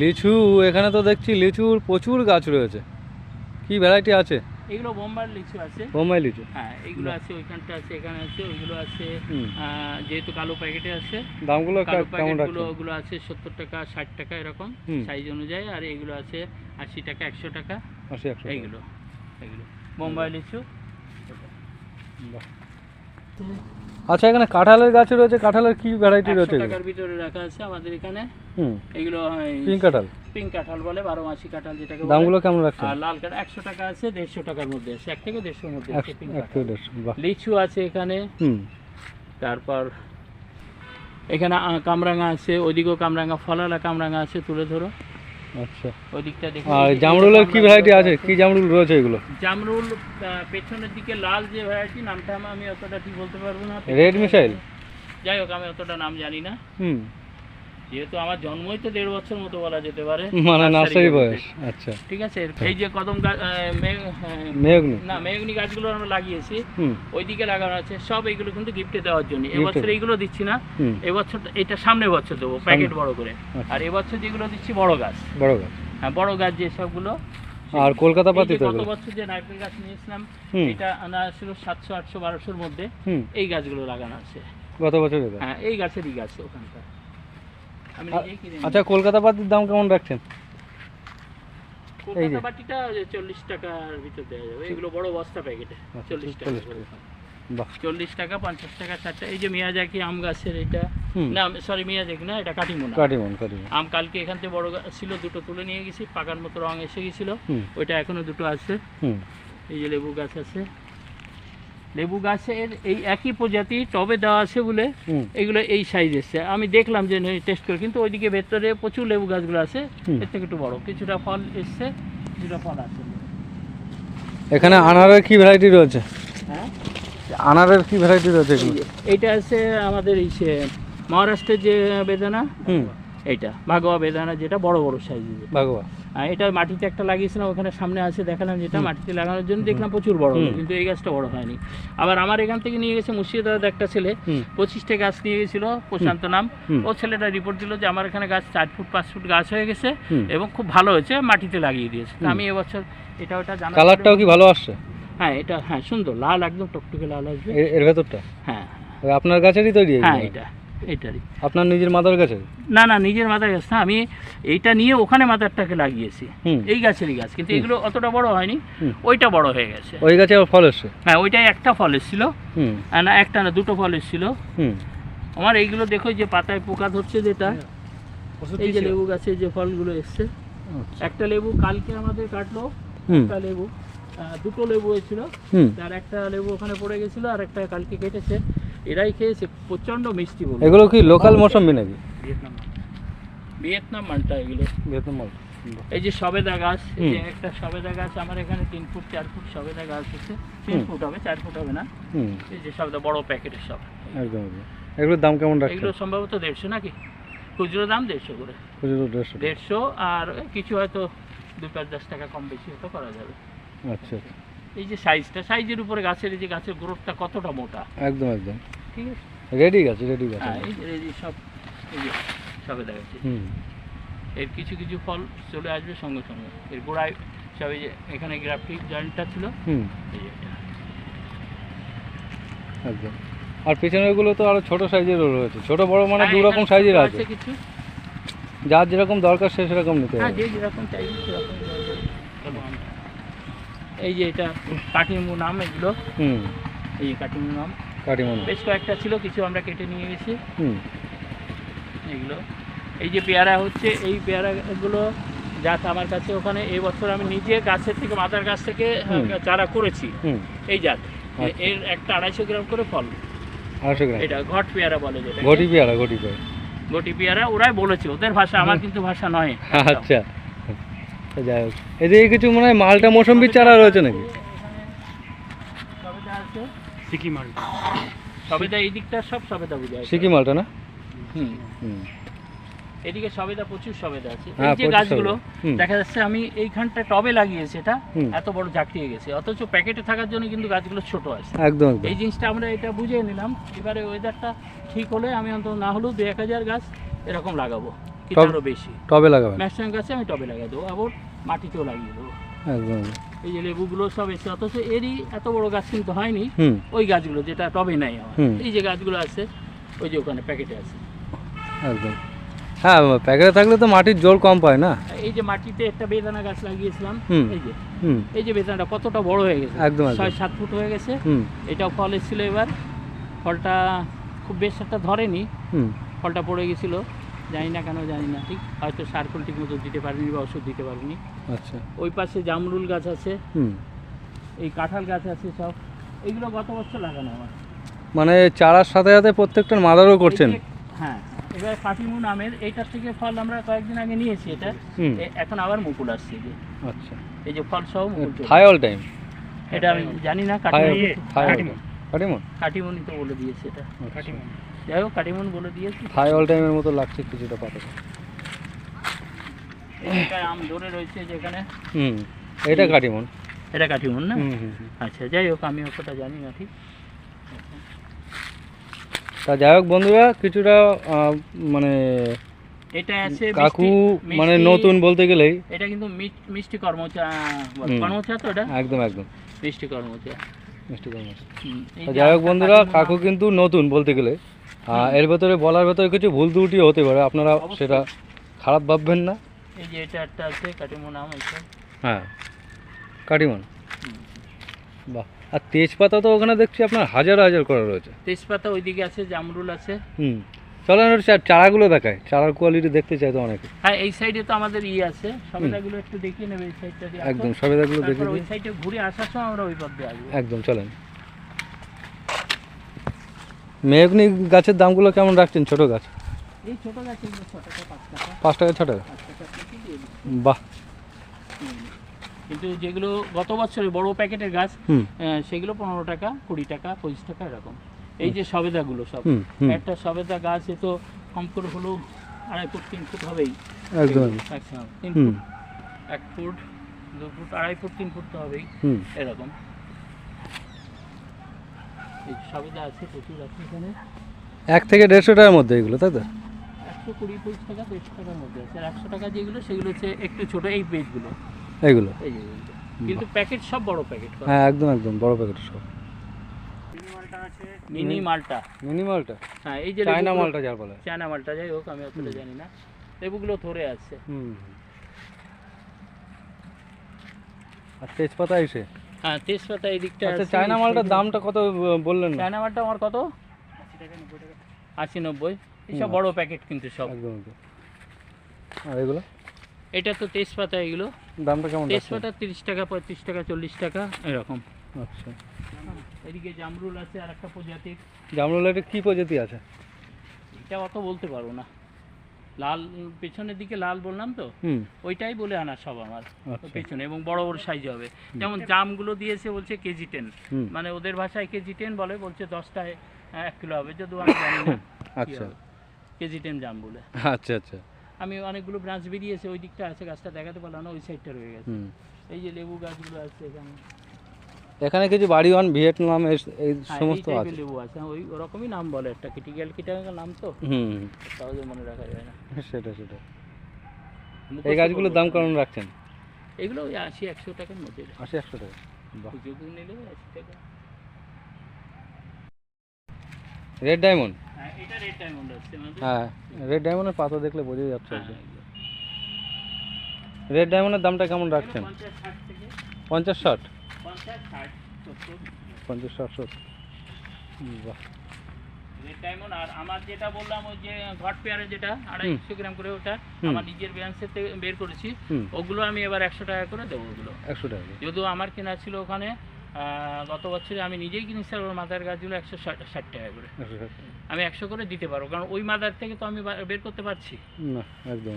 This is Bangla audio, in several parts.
লিচু এখানে তো দেখছি লিচুর প্রচুর গাছ রয়েছে। কি ভ্যারাইটি আছে? এগুলো বোম্বার লিচু আছে। বোম্বাই লিচু। হ্যাঁ এগুলো আছে ওইখানটা আছে এখানে আছে ওইগুলো আছে যেহেতু কালো প্যাকেটে আছে। দামগুলো কালো কেমন প্যাকেটগুলো রাখছেন? ওগুলো আছে সত্তর টাকা ষাট টাকা এরকম সাইজ অনুযায়ী আর এগুলো আছে আশি টাকা একশো টাকা। এগুলো বোম্বাই লিচু। বাহ। আচ্ছা এখানে কাঁঠালের গাছ রয়েছে কাঁঠালের কি ভ্যারাইটি রয়েছে টাকার ভিতরে রাখা আছে আমাদের এখানে। হুম। এগুলো পিঙ্ক কাঁঠাল। পিঙ্ক কাঁঠাল বলে বারো মাসি কাঁঠাল যেটাকে দামগুলো কেমন রাখছেন? আর লাল কাঁঠাল একশো টাকা আছে দেড়শো টাকার মধ্যে আছে এক থেকে দেড়শোর মধ্যে আছে পিঙ্ক কাঁঠাল। লিচু আছে এখানে। তারপর এখানে কামরাঙা আছে ওইদিকেও কামরাঙা ফলালা কামরাঙা আছে তুলে ধরো। আচ্ছা। ওই দিকটা আর জামরুলের কি ভ্যারাইটি আছে? কি জামরুল রয়েছে এগুলো? জামরুল পেছনের দিকে লাল যে ভ্যারাইটি নামটা আমি- আমি অতটা ঠিক বলতে পারব না। রেড মিসাইল যাই হোক আমি অতটা নাম জানি না। হুম। যেহেতু আমার জন্মই তো দেড় বছর মতো বলা যেতে পারে। মানে নার্সারি বয়স আচ্ছা। ঠিক আছে? এই যে কদম হ্যাঁ, মেহগনি না মেঘনি গাছগুলো আমরা লাগিয়েছি। ওইদিকে লাগানো আছে। সব এইগুলো কিন্তু গিফটে দেওয়ার জন্য। এবছর এইগুলো দিচ্ছি না। এবছর এটা সামনে বছর দেবো প্যাকেট বড় করে। আচ্ছা। আর এবছর যেগুলো দিচ্ছি বড় গাছ। বড় গাছ। হ্যাঁ বড় গাছ যে সবগুলো। আর কলকাতা পাতি তো গত বছর যে নারকেল গাছ নিয়েছিলাম এটা আনা ছিল সাতশো আটশো বারোশোর মধ্যে। হুম। এই গাছগুলো লাগানো আছে। গত বছর হ্যাঁ এই গাছেরই গাছ কিনে আচ্ছা কলকাতা পাতির দাম কেমন রাখছেন? কলকাতা বাটিটা চল্লিশ টাকার ভিতর দেওয়া যাবে। এগুলো বড় বস্তা প্যাকেটে আচ্ছা, চল্লিশ টাকা চল্লিশ টাকা পঞ্চাশ টাকা এই যে মিয়াজাকি আম গাছের এটা না সরি মিয়াজাকি না এটা কাটিমোনা। কাটিমন কাটিমন। আম কালকে এখান থেকে বড় গাছ ছিল দুটো তুলে নিয়ে গেছি পাকার মতো রং এসে গেছিল। ওইটা এখনও দুটো আছে। এই যে লেবু গাছ আছে। লেবু গাছের এই একই প্রজাতি টবে দেওয়া আছে বলে এগুলো এই সাইজ এসছে আমি দেখলাম যে টেস্ট করে কিন্তু ওইদিকে ভেতরে প্রচুর লেবু গাছগুলো আছে। এর থেকে একটু বড়। কিছুটা ফল এসছে কিছুটা ফল আছে। এখানে আনারের কি ভ্যারাইটি রয়েছে? হ্যাঁ? আনারের কি ভ্যারাইটি রয়েছে এগুলো? এইটা আছে আমাদের এই সে মহারাষ্ট্রের যে বেদানা হুম। এইটা ভাগোয়া বেদানা যেটা বড় বড় সাইজের ভাগবা এটা মাটিতে একটা লাগিয়েছিলাম ওখানে সামনে আছে দেখালাম যেটা মাটিতে লাগানোর জন্য দেখলাম প্রচুর বড় হলো, কিন্তু এই গাছটা বড় হয়নি। আবার আমার এখান থেকে নিয়ে গেছে মুর্শিদাবাদ একটা ছেলে পঁচিশটা গাছ নিয়ে গেছিল প্রশান্ত নাম। ও ছেলেটা রিপোর্ট দিল যে আমার এখানে গাছ চার ফুট পাঁচ ফুট গাছ হয়ে গেছে এবং খুব ভালো হয়েছে মাটিতে লাগিয়ে দিয়েছে। আমি এবছর এটা ওটা জানা কালারটাও কি ভালো আসছে? হ্যাঁ এটা হ্যাঁ সুন্দর লাল একদম টকটকে লাল আসবে। এর ভেতরটা? হ্যাঁ। আপনার গাছেরই তৈরি হ্যাঁ এটা। এটারই। আপনার নিজের মাদার গাছের? না না নিজের মাথায় গাছ না আমি এইটা নিয়ে ওখানে মাথারটাকে লাগিয়েছি। এই গাছেরই গাছ কিন্তু এগুলো অতটা বড় হয়নি ওইটা বড় হয়ে গেছে। ওই গাছে ফল এসছে? হ্যাঁ ওইটাই একটা ফল এসেছিল। না একটা না দুটো ফল এসেছিল। আমার এইগুলো দেখো যে পাতায় পোকা ধরছে যেটা এই যে লেবু গাছে যে ফলগুলো এসছে আচ্ছা। একটা লেবু কালকে আমাদের কাটলো একটা লেবু দুটো লেবু হয়েছিল। আর একটা লেবু ওখানে পড়ে গেছিল আর একটা কালকে কেটেছে। এরাই খেয়েছে প্রচণ্ড মিষ্টি বলব এগুলো কি লোকাল মৌসম্বি নাকি? ভিয়েতনাম ভিয়েতনাম মালটা এগুলো। ভিয়েতনাম মাল এই যে সবেদা গাছ এই যে একটা সবেদা গাছ আমার এখানে তিন ফুট চার ফুট সবেদা গাছ আছে। তিন ফুট হবে চার ফুট হবে না? হুম। এই যে সবেদা বড় প্যাকেটের সব। একদম একদম। এগুলোর দাম কেমন রাখছেন? এগুলো সম্ভবত দেড়শো নাকি? খুচরো দাম দেড়শো করে। খুচরো দেড়শো। দেড়শো আর কিছু হয়তো দু পাঁচ দশ টাকা কম বেশি হয়তো করা যাবে। আচ্ছা আচ্ছা। এই যে সাইজটা সাইজের উপরে গাছের এই যে গাছের গ্রোথটা কতটা মোটা? একদম একদম। ঠিক আছে? রেডি গাছ রেডি গাছ হ্যাঁ এই যে এই সব এই যে সবেদা গাছে হুম। এর কিছু কিছু ফল চলে আসবে সঙ্গে সঙ্গে। এর গোড়ায় সব এই যে এখানে গ্রাফটিক জয়েন্টটা ছিল। হুম। এই যে একদম। আর পেছনেরগুলো তো আরও ছোট সাইজেরও রয়েছে। ছোট বড় মানে হ্যাঁ, দু রকম সাইজের আছে কিছু। যার যেরকম দরকার সে সেরকম নিতে হ্যাঁ যে যেরকম চাইবে সেরকম। এই যে এটা কাটিমু নাম এগুলো। হুম। এই কাটিমু নাম। কাটিমন বেশ কয়েকটা ছিল কিছু আমরা কেটে নিয়ে গেছি। হুম। এগুলো। এই যে পেয়ারা হচ্ছে এই পেয়ারাগুলো জাত আমার কাছে ওখানে এই বছর আমি নিজে গাছের থেকে মাথার গাছ থেকে চারা করেছি। হুম। এই জাত আচ্ছা। এর একটা আড়াইশো গ্রাম করে ফল। আড়াইশো গ্রাম। এটা ঘট পেয়ারা বলে যেটা ঘটি পেয়ারা ঘটি পেয়ারা। গটি পেয়ারা ওরাই বলেছে ওদের ভাষা আমার কিন্তু ভাষা নয়। আচ্ছা। যাই হোক। এদিকে কিছু মনে হয় মালটা মৌসম্বির চারা রয়েছে নাকি? সবেদা আছে সিকি মাল। সবেদা এই দিকটা সব সবেদা বুঝে সিকি মালটা না? হুম। হুম। এদিকে সবেদা প্রচুর সবেদা আছে। এই হ্যাঁ, যে গাছগুলো দেখা যাচ্ছে আমি এইখানটা টবে লাগিয়েছি এটা এত বড় ঝাঁকিয়ে গেছে। অথচ প্যাকেটে থাকার জন্য কিন্তু গাছগুলো ছোট আছে। একদম একদম। এই জিনিসটা আমরা এটা বুঝে নিলাম। এবারে ওয়েদারটা ঠিক হলে আমি অন্তত না হলেও দু এক হাজার গাছ এরকম লাগাবো। টব- বেশি। টবে লাগাবেন? ম্যাক্সিমাম গাছে আমি টবে লাগিয়ে দেবো আবার মাটিতেও লাগিয়ে দেবো। একদম। এই যে লেবুগুলো সব এসে অথচ এরই এত বড় গাছ কিন্তু হয়নি ওই গাছগুলো যেটা টবে নাই আমার। এই যে গাছগুলো আছে ওই যে ওখানে প্যাকেটে আছে। একদম। হ্যাঁ প্যাকেটে থাকলে তো মাটির জোর কম পায় না। এই যে মাটিতে একটা বেদানা গাছ লাগিয়েছিলাম এই যে। এই যে বেদানাটা কতটা বড় হয়ে গেছে একদম। ছয় সাত ফুট হয়ে গেছে। এটাও ফল এসেছিল এবার। ফলটা খুব বেশ একটা ধরেনি। ফলটা পড়ে গেছিল। জানি না কেন জানি না ঠিক? হয়তো সার্কুল ঠিক মতো দিতে পারিনি বা ওষুধ দিতে পারিনি। আচ্ছা। ওই পাশে জামরুল গাছ আছে। হুম। এই কাঁঠাল গাছ আছে সব। এইগুলো গত বছর লাগানো আমার। মানে চারার সাথে সাথে প্রত্যেকটার মাদারও করছেন? হ্যাঁ। এবার কাটিমু নামের এইটার থেকে ফল আমরা কয়েকদিন আগে নিয়েছি এটা। এখন আবার মুকুল আসছে যে। আচ্ছা। এই যে ফল চলে অল টাইম। এটা আমি জানি না কাটিমুন কাটিমন কাটিমুনি তো বলে দিয়েছে এটা। আচ্ছা। যাই হোক কাটিমুন বলে দিয়েছি। থাই অল টাইমের মতো লাগছে কিছুটা পাতা। এটা আম ধরে রয়েছে যেখানে। হুম এটা কাটিমন। এটা কাটিমুন না। আচ্ছা যাই হোক আমি অতটা জানি না ঠিক। তা যাই হোক বন্ধুরা কিছুটা মানে এটা আছে কাকু মানে নতুন বলতে গেলেই। এটা কিন্তু মিষ্টি কর্মচা। কর্মচা তো এটা? একদম একদম। মিষ্টি কর্মচা। মিষ্টি তা যাই হোক বন্ধুরা কাকু কিন্তু নতুন বলতে গেলে। এর ভেতরে বলার ভেতরে কিছু ভুল ত্রুটি হতে পারে। আপনারা সেটা খারাপ ভাববেন না। এই যে এটা একটা আছে কাটিমুন আম আছে হ্যাঁ কাটিমন বাহ আর তেজপাতা তো ওখানে দেখছি আপনার হাজার হাজার করা রয়েছে। তেজপাতা ওইদিকে আছে জামরুল আছে। হুম চলেন ওর চারাগুলো দেখায় চারার কোয়ালিটি দেখতে চাই তো অনেকে। হ্যাঁ এই সাইডে তো আমাদের ইয়ে আছে। সবেদাগুলো একটু দেখিয়ে নেবে এই সাইডটা দিয়ে। একদম সবেদাগুলো দেখে তারপর ওই সাইডে ঘুরে আসার সময় আমরা ওই পথ দিয়ে আসব। একদম চলেন। মেহগনি গাছের দামগুলো কেমন রাখছেন? ছোট গাছ? এই ছোটো গাছ পাঁচ টাকা। ছ টাকা। বাহ। কিন্তু যেগুলো গত বছরের বড় প্যাকেটের গাছ সেগুলো পনেরো টাকা কুড়ি টাকা পঁচিশ টাকা এরকম। এই যে সবেদাগুলো সব। একটা সবেদা গাছ এ তো কম করে হলেও আড়াই ফুট তিন ফুট হবেই। একদম। তিন ফুট এক ফুট দু ফুট আড়াই ফুট তিন ফুট তো হবেই। হুম। এরকম। এই সবেদা আছে প্রচুর আছে এখানে। এক থেকে দেড়শো টাকার মধ্যে এগুলো তাই তো? একশো কুড়ি পঁচিশ টাকা দেড়শো টাকার মধ্যে আছে। আর একশো টাকা যেগুলো সেগুলো হচ্ছে একটু ছোটো এই পেজগুলো। এইগুলো এই কিন্তু প্যাকেট সব বড় প্যাকেট হ্যাঁ একদম একদম বড় প্যাকেট সব। মিনি মালটা মিনি মালটা। হ্যাঁ এই যে চায়না মালটা যার বলে। চায়না মালটা যাই হোক আমি অতটা জানি না। লেবুগুলো ধরে আছে। হুম। আর তেজপাতা এসে? হ্যাঁ তেজপাতা এই দিকটা আচ্ছা চায়না মালটার দামটা কত বললেন? চায়না মালটা আমার কত? আশি নব্বই। এইসব হুম। বড় প্যাকেট কিন্তু সব। একদম একদম। আর এগুলো? এটা তো তেজপাতা এগুলো। দামটা কেমন তেজপাতা তিরিশ টাকা পঁয়ত্রিশ টাকা চল্লিশ টাকা এরকম। আচ্ছা। এদিকে জামরুল আছে আর একটা প্রজাতির। জামরুলের কি প্রজাতি আছে? এটা অত বলতে পারব না। লাল পেছনের দিকে লাল বললাম তো? ওইটাই বলে আনা সব আমার আচ্ছা। পেছনে এবং বড় বড় সাইজ হবে। যেমন জামগুলো দিয়েছে বলছে কেজি টেন মানে ওদের ভাষায় কেজি টেন বলে বলছে দশটায় এক কিলো হবে যদিও আমি জানি না আচ্ছা। কেজি টেন জাম বলে। আচ্ছা আচ্ছা। আমি অনেকগুলো ব্রাঞ্চ বেরিয়েছে ওই দিকটা আছে গাছটা দেখাতে পারলাম না ওই সাইডটা রয়ে গেছে। এই যে লেবু গাছগুলো আছে এখানে। এখানে কিছু বাড়িওয়ান ভিয়েতনাম এস- এই হ্যাঁ, সমস্ত আছে। লেবু আছে। হ্যাঁ, ওই ওরকমই নাম বলে একটা। কিটিক্যাল কিটাঙ্গাল নাম তো? হুম। সহজে মনে রাখা যায় না। সেটা সেটা। এই গাছগুলোর দাম। কেমন রাখছেন? এগুলো ওই আশি একশো টাকার মধ্যে। আশি একশো টাকা। পুজো নিলে আশি টাকা। রেড ডায়মন্ড হ্যাঁ এটা রেড ডায়মন্ড আছে হ্যাঁ রেড ডায়মন্ডের পাতা দেখলে বোঝা যাচ্ছে হ্যাঁ, রেড ডায়মন্ডের দামটা কেমন রাখছেন? পঞ্চাশ ষাট? পঞ্চাশ ষাট। সত্তর বাহ ডায়মন্ড আর আমার যেটা বললাম ওই যে ঘট পেয়ারে যেটা আড়াইশো গ্রাম করে ওটা আমার নিজের থেকে বের করেছি ওগুলো আমি এবার একশো টাকা করে দেবো ওগুলো। একশো টাকা যদিও আমার কেনা ছিল ওখানে গত বছরে আমি নিজেই কিনেছিলাম ওর মাদার গাছগুলো একশো ষাট টাকা করে। আমি একশো করে দিতে পারব কারণ ওই মাদার থেকে তো আমি বের করতে পারছি। না একদম।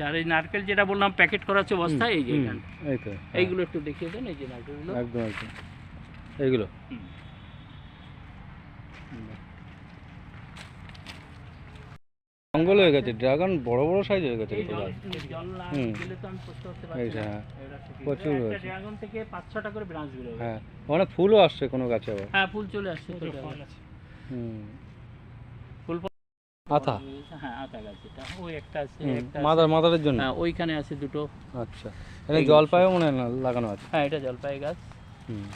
আচ্ছা, আর এই নারকেল যেটা বললাম প্যাকেট করা আছে বস্তায় এই যে এখানে। এই তো হ্যাঁ, এইগুলো একটু দেখিয়ে দেন এই যে নারকেলগুলো। একদম একদম। এইগুলো। জঙ্গল হয়ে গেছে ড্রাগন বড় বড় সাইজ হয়ে গেছে হ্যাঁ। প্রচুর একটা রয়েছে। ড্রাগন থেকে পাঁচ ছটা করে ব্রাঞ্চ হ্যাঁ অনেক ফুলও আসছে কোনো গাছে আবার। হ্যাঁ ফুল চলে আসছে। হুম। আতা? হ্যাঁ আতা গাছ এটা ওই একটা আছে একটা মাদার মাদারের জন্য? হ্যাঁ ওইখানে আছে দুটো। আচ্ছা এইগুলো জলপাইও মনে হয় লাগানো আছে? হ্যাঁ এটা জলপাই গাছ। হুম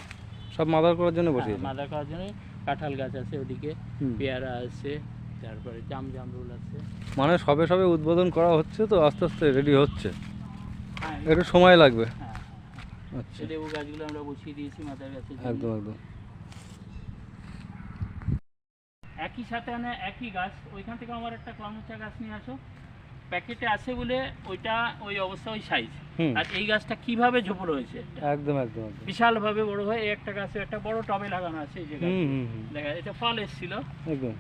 সব মাদার করার জন্য হ্যাঁ, বসিয়েছে মাদা খাওয়ার জন্য কাঁঠাল গাছ আছে ওদিকে পেয়ারা আছে তারপরে জাম জামরুল আছে। মানে সবে সবে উদ্বোধন করা হচ্ছে তো আস্তে আস্তে রেডি হচ্ছে? হ্যাঁ একটু সময় লাগবে? হ্যাঁ আচ্ছা। এই লেবু গাছগুলো আমরা বসিয়ে দিয়েছি মাদার জন্য। একদম একদম। একই সাথে মানে একই গাছ। ওইখান থেকে আমার একটা কর্মচা গাছ নিয়ে আসো। প্যাকেটে আছে বলে ওইটা ওই অবস্থা ওই সাইজ আর এই গাছটা কীভাবে ঝোপড় হয়েছে? একদম একদম একদম। বিশালভাবে বড় হয়। এই একটা গাছে একটা বড় টবে লাগানো আছে এই যে দেখা এটা ফল এসেছিল। একদম।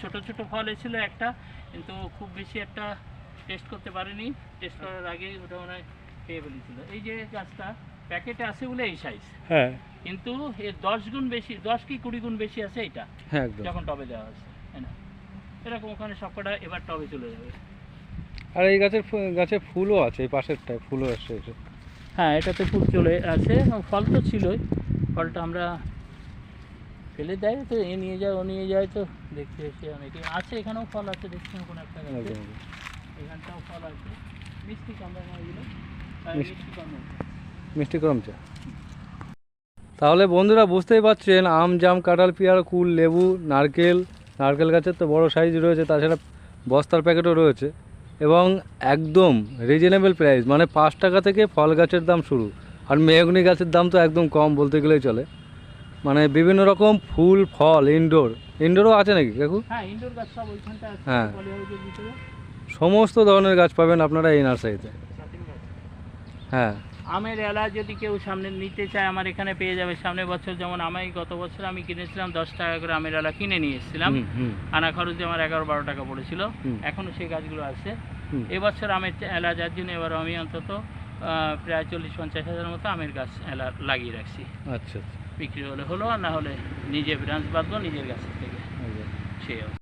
ছোট ছোট ফল এসেছিল একটা কিন্তু খুব বেশি একটা টেস্ট করতে পারিনি। টেস্ট করার আগেই ওটা মনে হয় খেয়ে ফেলেছিল। এই যে গাছটা প্যাকেটে আছে বলে এই সাইজ হ্যাঁ। কিন্তু এর দশ গুণ বেশি দশ কি কুড়ি গুণ বেশি আছে এটা হ্যাঁ যখন টবে দেওয়া আছে না? এরকম ওখানে সবকটা এবার টবে চলে যাবে। আর এই গাছের গাছে ফুলও আছে এই পাশেরটায় ফুলও এসে হ্যাঁ এটাতে ফুল চলে আছে। ফল তো ছিলই। ফলটা আমরা ফেলে দেয় তো এ নিয়ে যায় ও নিয়ে যায় তো দেখতে এসে অনেকে। আছে এখানেও ফল আছে দেখছি কোনো একটা। এখানটাও ফল আছে। মিষ্টি কম না এগুলো মিষ্টি। মিষ্টি কম আছে। মিষ্টি গরম চা। তাহলে বন্ধুরা বুঝতেই পারছেন আম জাম কাঁঠাল পেয়ারা কুল লেবু নারকেল নারকেল গাছের তো বড় সাইজ রয়েছে তাছাড়া বস্তার প্যাকেটও রয়েছে। এবং একদম রিজনেবল প্রাইস মানে পাঁচ টাকা থেকে ফল গাছের দাম শুরু। আর মেহগুনি গাছের দাম তো একদম কম বলতে গেলেই চলে। মানে বিভিন্ন রকম ফুল ফল ইনডোর ইনডোরও আছে নাকি কাকু? হ্যাঁ হ্যাঁ। সমস্ত ধরনের গাছ পাবেন আপনারা এই নার্সারিতে। হ্যাঁ। আমের এলা যদি কেউ সামনে নিতে চায় আমার এখানে পেয়ে যাবে। সামনে বছর যেমন আমি গত বছর আমি কিনেছিলাম দশ টাকা করে আমের এলা কিনে নিয়ে এসেছিলাম। আনা খরচে আমার এগারো বারো টাকা পড়েছিল। এখনও সেই গাছগুলো আছে। এবছর আমের এলা যার জন্য এবার আমি অন্তত প্রায় চল্লিশ পঞ্চাশ হাজার মতো আমের গাছ এলা লাগিয়ে রাখছি। আচ্ছা আচ্ছা। বিক্রি হলে হলো আর না হলে নিজে ব্রাঞ্চ বাঁধবো নিজের গাছের থেকে। একদম। সেই।